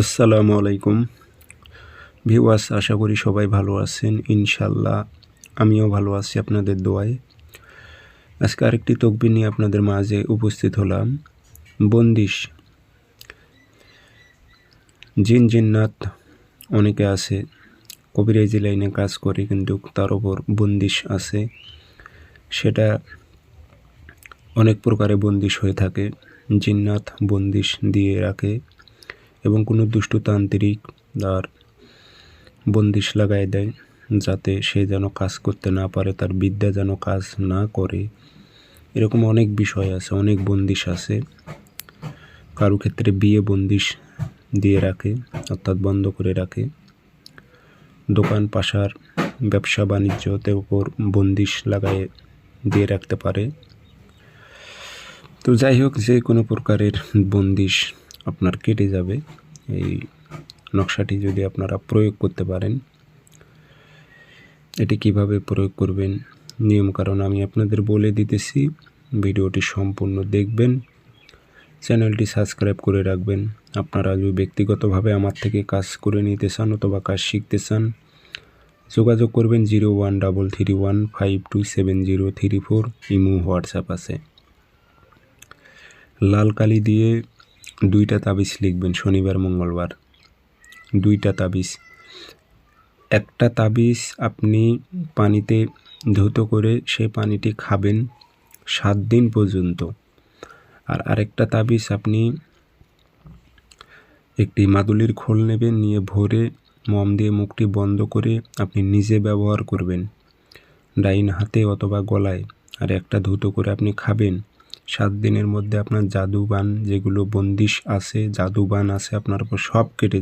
আসসালামু আলাইকুম। ভিওয়াস আশা করি সবাই ভালো আছেন। ইনশাল্লাহ আমিও ভালো আছি আপনাদের দোয়ায়। আজকে আরেকটি তকবি নিয়ে আপনাদের মাঝে উপস্থিত হলাম। বন্দিশ। জিন জিন্নাত অনেকে আছে কবিরাজি লাইনে কাজ করে, কিন্তু তার ওপর বন্দিশ আছে। সেটা অনেক প্রকারে বন্দিশ হয়ে থাকে। জিন্নাত বন্দিশ দিয়ে রাখে। এবং কোনো দুষ্টতান্ত্রিক তার বন্দিশ লাগাই দেয় যাতে সে যেন কাজ করতে না পারে, তার বিদ্যা যেন কাজ না করে। এরকম অনেক বিষয় আছে, অনেক বন্দিশ আছে। কারও ক্ষেত্রে বিয়ে বন্দিশ দিয়ে রাখে, অর্থাৎ বন্ধ করে রাখে। দোকান পাশার ব্যবসা বাণিজ্যতে উপর বন্দিশ লাগায় দিয়ে রাখতে পারে। তো যাই হোক, যে কোনো প্রকারের বন্দিশ আপনার কেটে যাবে। এই নকশাটি যদি আপনারা প্রয়োগ করতে পারেন, এটি কীভাবে প্রয়োগ করবেন, নিয়ম কারণ আমি আপনাদের বলে দিতেছি। ভিডিওটি সম্পূর্ণ দেখবেন, চ্যানেলটি সাবস্ক্রাইব করে রাখবেন। আপনারা যদি ব্যক্তিগতভাবে আমার থেকে কাজ করে নিতে চান অথবা কাজ শিখতে চান, যোগাযোগ করবেন zero one double three one five two seven zero three four, Imo, WhatsApp আছে। লাল কালি দিয়ে দুইটা তাবিজ লিখবেন শনিবার, মঙ্গলবার। দুইটা তাবিজ। একটা তাবিজ আপনি পানিতে ধুতো করে সে পানিটি খাবেন সাত দিন পর্যন্ত। আর আরেকটা তাবিজ আপনি একটি মাদুলির খোল নেবেন, নিয়ে ভরে মম দিয়ে মুখটি বন্ধ করে আপনি নিজে ব্যবহার করবেন। ডাইন হাতে অথবা গলায়। আর একটা ধুতো করে আপনি খাবেন। সাত দিনের মধ্যে আপনার জাদুবান যেগুলো বন্দিশ আছে জাদুবান আছে আপনার উপর সব কেটে